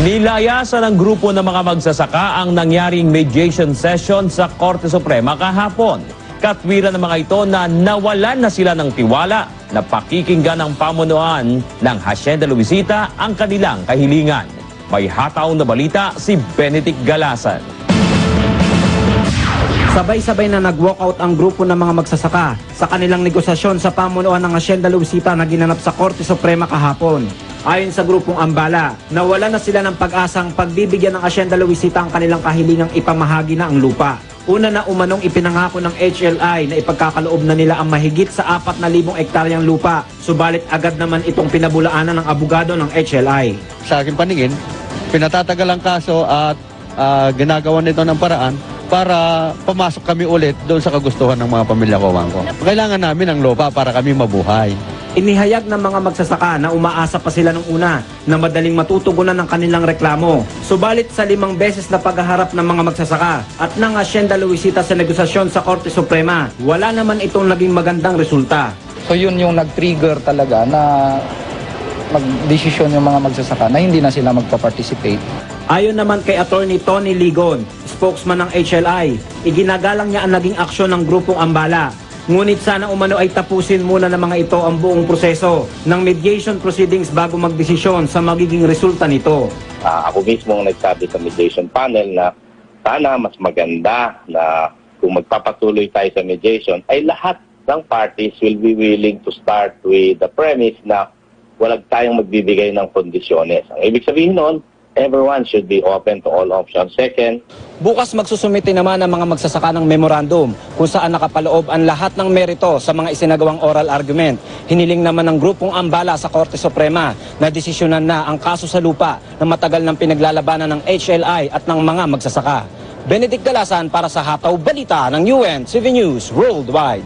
Nilayasan ng grupo ng mga magsasaka ang nangyaring mediation session sa Korte Suprema kahapon. Katwiran ng mga ito na nawalan na sila ng tiwala na pakikinggan ng pamunuan ng Hacienda Luisita ang kanilang kahilingan. May hataw na balita si Benedict Galasan. Sabay-sabay na nag-walkout ang grupo ng mga magsasaka sa kanilang negosasyon sa pamunuan ng Hacienda Luisita na ginanap sa Korte Suprema kahapon. Ayon sa grupong Ambala, nawala na sila ng pag-asang pagbibigyan ng Hacienda Luisita ang kanilang kahilingang ipamahagi na ang lupa. Una na umanong ipinangako ng HLI na ipagkakaloob na nila ang mahigit sa 4,000 ektaryang lupa. Subalit agad naman itong pinabulaanan ng abogado ng HLI. sa aking paningin, pinatatagal ang kaso at ah, ginagawa nito ng paraan para pumasok kami ulit doon sa kagustuhan ng mga pamilya ko, ko. Kailangan namin ng lupa para kami mabuhay. Inihayag ng mga magsasaka na umaasa pa sila nung una na madaling matutugunan ng kanilang reklamo. Subalit sa limang beses na paghaharap ng mga magsasaka at ng Hacienda Luisita sa negosasyon sa Korte Suprema, wala naman itong naging magandang resulta. So yun yung nag-trigger talaga na magdesisyon yung mga magsasaka na hindi na sila magpa-participate. Ayon naman kay Attorney Tony Ligon, spokesman ng HLI, iginagalang niya ang naging aksyon ng grupong Ambala. Ngunit sana umano ay tapusin muna ng mga ito ang buong proseso ng mediation proceedings bago magdesisyon sa magiging resulta nito. Ah, ako mismo ang nagsabi sa mediation panel na sana mas maganda na kung magpapatuloy tayo sa mediation ay lahat ng parties will be willing to start with the premise na walang tayong magbibigay ng kondisyones. Ang ibig sabihin noon, everyone should be open to all options. Second, Bukas magsusumite naman ang mga magsasaka ng memorandum kung saan nakapaloob ang lahat ng merito sa mga isinagawang oral argument. Hiniling naman ng grupong Ambala sa Korte Suprema na desisyonan na ang kaso sa lupa na matagal ng pinaglalabanan ng HLI at ng mga magsasaka. Benedict Galasan para sa Hataw Balita ng UN 7 News Worldwide.